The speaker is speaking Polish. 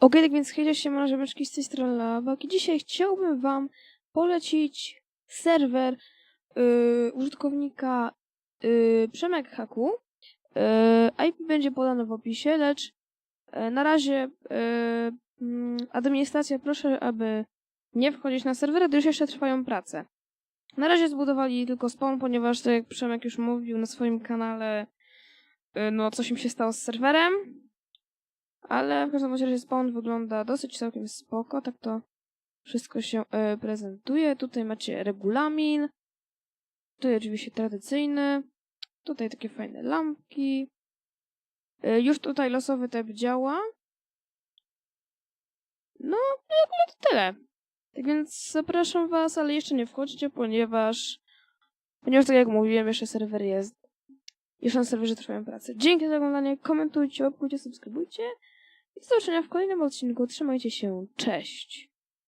Okej, tak więc hejcie się, rzemeczki z tej strony Lawak i dzisiaj chciałbym wam polecić serwer yy, użytkownika yy, Przemek Haku. Yy, IP będzie podane w opisie, lecz yy, na razie yy, administracja proszę, aby nie wchodzić na serwery, gdyż jeszcze trwają prace. Na razie zbudowali tylko spawn, ponieważ tak jak Przemek już mówił na swoim kanale, yy, no coś im się stało z serwerem. Ale w każdym razie spawn wygląda dosyć całkiem spoko, tak to wszystko się e, prezentuje. Tutaj macie regulamin. Tutaj oczywiście tradycyjny. Tutaj takie fajne lampki. E, już tutaj losowy typ działa. No, ogóle to tyle. Tak więc zapraszam was, ale jeszcze nie wchodźcie, ponieważ ponieważ tak jak mówiłem, jeszcze serwer jest. Jeszcze na serwerze trwają prace. Dzięki za oglądanie, komentujcie, łapkujcie, subskrybujcie. Do zobaczenia w kolejnym odcinku. Trzymajcie się. Cześć.